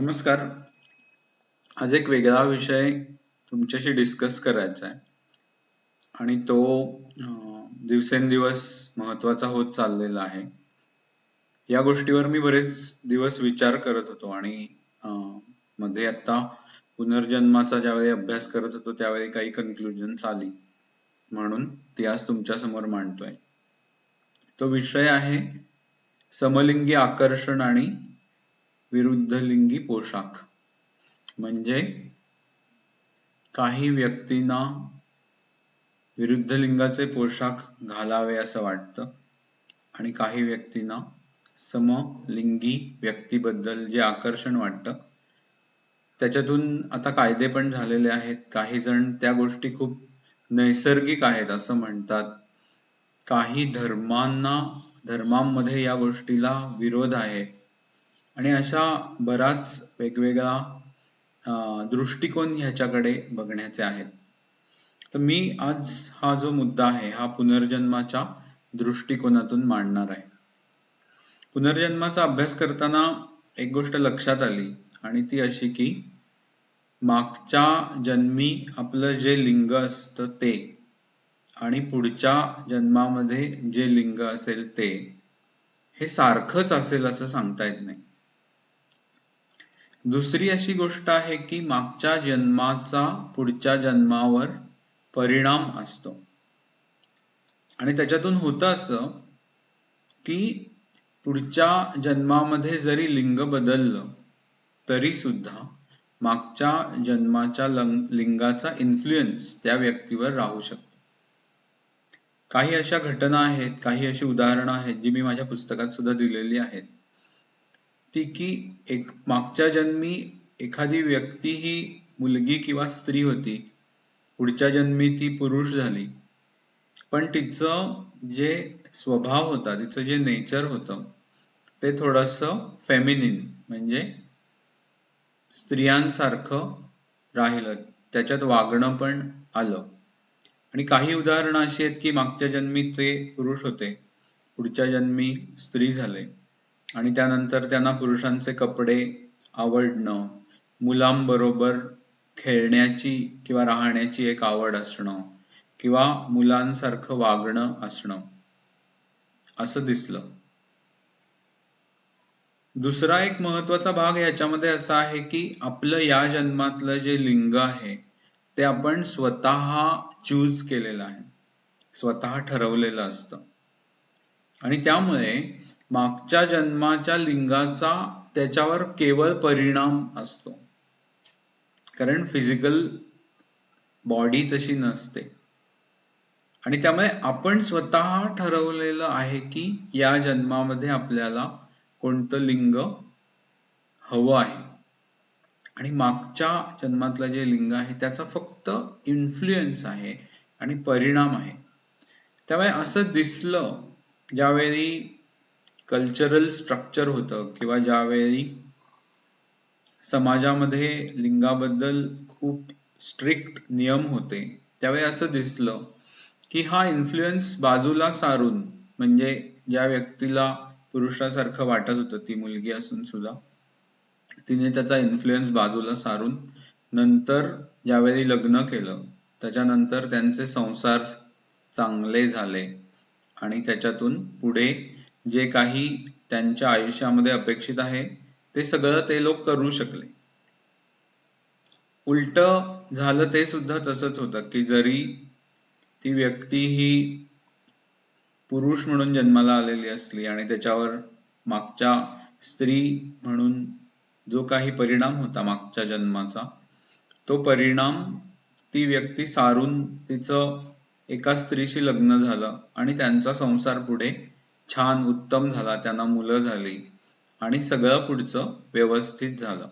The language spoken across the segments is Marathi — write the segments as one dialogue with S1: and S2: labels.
S1: नमस्कार. आज एक वेगळा विषय तुमच्याशी डिस्कस करायचा आहे. आणि तो दिवसेंदिवस महत्त्वाचा होत चाललेला आहे. या गोष्टीवर मी बरेच दिवस विचार करत होतो आणि अं, मध्ये आता पुनर्जन्माचा ज्यावेळी अभ्यास करत होतो त्यावेळी काही कन्क्लुजन आली. म्हणून ती आज तुमच्यासमोर मांडतोय. तो विषय आहे समलिंगी आकर्षण आणि विरुद्धलिंगी पोशाख. म्हणजे काही व्यक्तींना विरुद्ध लिंगाचे पोशाख घालावे असं वाटतं आणि काही व्यक्तींना समलिंगी व्यक्तीबद्दल जे आकर्षण वाटतं त्याच्यातून आता कायदे पण झालेले आहेत. काही जण त्या गोष्टी खूप नैसर्गिक आहेत असं म्हणतात. काही धर्मांना धर्मांमध्ये या गोष्टीला विरोध आहे. आणि अशा बराच वेगवेगळा दृष्टिकोन ह्याच्याकडे बघण्याचे आहेत. तर मी आज हा जो मुद्दा आहे हा पुनर्जन्माच्या दृष्टिकोनातून मांडणार आहे. पुनर्जन्माचा अभ्यास करताना एक गोष्ट लक्षात आली आणि ती अशी की मागच्या जन्मी आपलं जे लिंग असतं ते आणि पुढच्या जन्मामध्ये जे लिंग असेल ते हे सारखंच असेल असं सांगता येत नाही. दुसरी अशी गोष्ट आहे की मागच्या जन्माचा पुढच्या जन्मावर परिणाम असतो. आणि त्याच्यातून होतं असं की पुढच्या जन्मामध्ये जरी लिंग बदललं तरी सुद्धा मागच्या जन्माच्या लिंगाचा इन्फ्लुएन्स त्या व्यक्तीवर राहू शकतो. काही अशा घटना आहेत काही अशी उदाहरणं आहेत जी मी माझ्या पुस्तकात सुद्धा दिलेली आहेत. ती की एक मागच्या जन्मी एखादी व्यक्ती ही मुलगी किंवा स्त्री होती. पुढच्या जन्मी ती पुरुष झाली. पण तिचं जे स्वभाव होता तिचं जे नेचर होतं ते थोडस फेमिनिन म्हणजे स्त्रियांसारखं राहिलं. त्याच्यात वागणं पण आलं. आणि काही उदाहरणं अशी आहेत की मागच्या जन्मी ते पुरुष होते. पुढच्या जन्मी स्त्री झाले. आणि त्यानंतर त्यांना पुरुषांचे कपडे आवडणं मुलांबरोबर खेळण्याची किंवा राहण्याची एक आवड असणं किंवा मुलांसारखं वागणं असणं. असं दिसलं. दुसरा एक महत्त्वाचा भाग याच्यामध्ये असा आहे की आपलं या जन्मातलं जे लिंग आहे ते आपण स्वतः चूज केलेलं आहे. स्वतः ठरवलेलं असतं. आणि त्यामुळे मागच्या जन्माच्या लिंगाचा त्याच्यावर केवळ परिणाम असतो. कारण फिजिकल बॉडी तशी नसते. आणि त्यामुळे आपण स्वतः ठरवलेलं आहे की या जन्मामध्ये आपल्याला कोणतं लिंग हवं आहे. आणि मागच्या जन्मातलं जे लिंग आहे त्याचा फक्त इन्फ्लुएन्स आहे आणि परिणाम आहे. त्यामुळे असं दिसलं ज्यावेळी कल्चरल स्ट्रक्चर होतं. किंवा ज्यावेळी समाजामध्ये लिंगाबद्दल खूप स्ट्रिक्ट नियम होते त्यावेळी असं दिसलं की हा इन्फ्लुएन्स बाजूला सारून म्हणजे ज्या व्यक्तीला पुरुषासारखं वाटत होतं ती मुलगी असून सुद्धा तिने त्याचा इन्फ्लुएन्स बाजूला सारून नंतर ज्यावेळी लग्न केलं त्याच्यानंतर त्यांचे संसार चांगले झाले आणि त्याच्यातून पुढे जे काही त्यांच्या आयुष्यामध्ये अपेक्षित आहे ते सगळं ते लोक करू शकले. उलट झालं ते सुद्धा तसंच होतं की जरी ती व्यक्ती ही पुरुष म्हणून जन्माला आलेली असली आणि त्याच्यावर मागच्या स्त्री म्हणून जो काही परिणाम होता मागच्या जन्माचा तो परिणाम ती व्यक्ती सारून तिचं एका स्त्रीशी लग्न झालं आणि त्यांचा संसार पुढे छान उत्तम झाला त्यांना मुलं झाली आणि सगळं पुढचं व्यवस्थित झालं.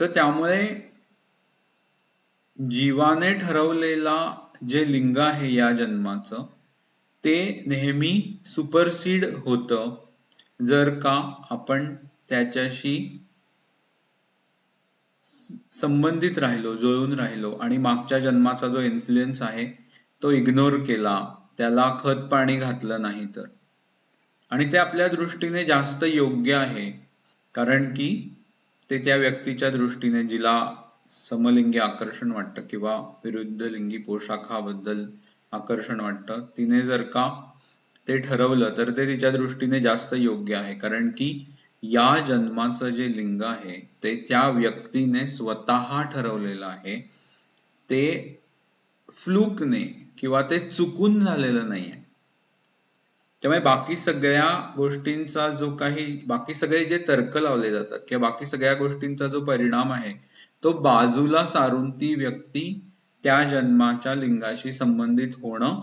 S1: तर त्यामुळे जीवाने ठरवलेला जे लिंग आहे या जन्माचं ते नेहमी सुपरसीड होतं जर का आपण त्याच्याशी संबंधित राहिलो जुळून राहिलो आणि मागच्या जन्माचा जो इन्फ्लुएन्स आहे तो इग्नोर केला. त्याला खत पाणी घातलं नाही तर. आणि ते आपल्या दृष्टीने जास्त योग्य आहे कारण की ते त्या व्यक्तीच्या दृष्टीने जिला समलिंगी आकर्षण वाटतं किंवा विरुद्ध लिंगी पोशाखाबद्दल आकर्षण वाटतं. तिने जर का ते ठरवलं तर ते तिच्या दृष्टीने जास्त योग्य आहे कारण की या जन्माचं जे लिंग आहे ते त्या व्यक्तीने स्वतः ठरवलेलं आहे. ते फ्लूकने किंवा ते चुकून झालेलं नाहीये. त्यामुळे बाकी सगळ्या गोष्टींचा जो काही बाकी सगळे जे तर्क लावले जातात किंवा बाकी सगळ्या गोष्टींचा जो परिणाम आहे तो बाजूला सारून ती व्यक्ती त्या जन्माच्या लिंगाशी संबंधित होणं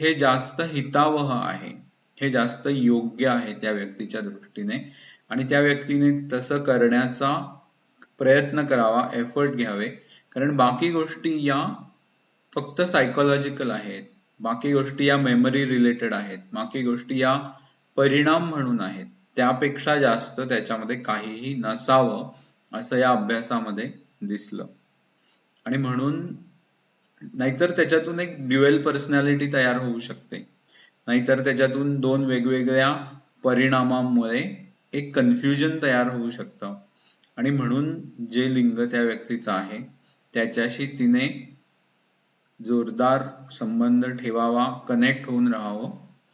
S1: हे जास्त हितावह आहे. हे जास्त योग्य आहे त्या व्यक्तीच्या दृष्टीने. आणि त्या व्यक्तीने तसं करण्याचा प्रयत्न करावा एफर्ट घ्यावे. कारण बाकी गोष्टी या फक्त सायकोलॉजिकल आहेत. बाकी गोष्टी या मेमरी रिलेटेड आहेत. बाकी गोष्टी या परिणाम म्हणून आहेत. त्यापेक्षा जास्त त्याच्यामध्ये काहीही नसावं असं या अभ्यासामध्ये दिसलं. आणि म्हणून नाहीतर त्याच्यातून एक ड्युएल पर्सनॅलिटी तयार होऊ शकते. नाहीतर त्याच्यातून दोन वेगवेगळ्या परिणामांमुळे एक कन्फ्युजन तयार होऊ शकतं. आणि म्हणून जे लिंग त्या व्यक्तीचं आहे त्याच्याशी तिने जोरदार संबंध ठेवावा कनेक्ट होऊन राहावं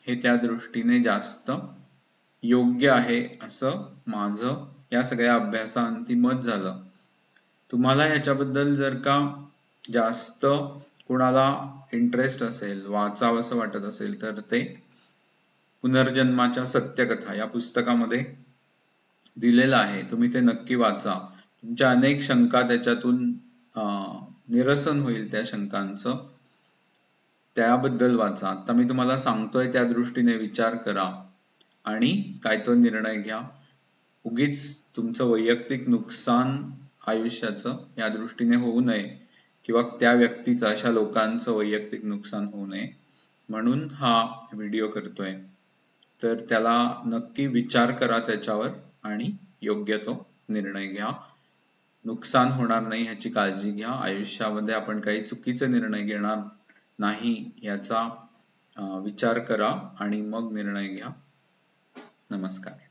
S1: हे त्या दृष्टीने जास्त योग्य आहे असं माझं या सगळ्या अभ्यासाअंती मत झालं. तुम्हाला ह्याच्याबद्दल जर का जास्त कुणाला इंटरेस्ट असेल वाचावं असं वाटत असेल तर ते पुनर्जन्माच्या सत्यकथा या पुस्तकामध्ये दिलेलं आहे. तुम्ही ते नक्की वाचा. तुमच्या अनेक शंका त्याच्यातून निरसन होईल त्या शंकांचं. त्याबद्दल वाचा. आता मी तुम्हाला सांगतोय त्या दृष्टीने विचार करा आणि काय तो निर्णय घ्या. उगीच तुमचं वैयक्तिक नुकसान आयुष्याचं या दृष्टीने होऊ नये किंवा त्या व्यक्तीचं अशा लोकांचं वैयक्तिक नुकसान होऊ नये म्हणून हा व्हिडिओ करतोय. तर त्याला नक्की विचार करा त्याच्यावर आणि योग्य तो निर्णय घ्या. नुकसान होणार नाही ह्याची काळजी घ्या. आयुष्यामध्ये आपण काही चुकीचे निर्णय घेणार नाही याचा विचार करा आणि मग निर्णय घ्या. नमस्कार.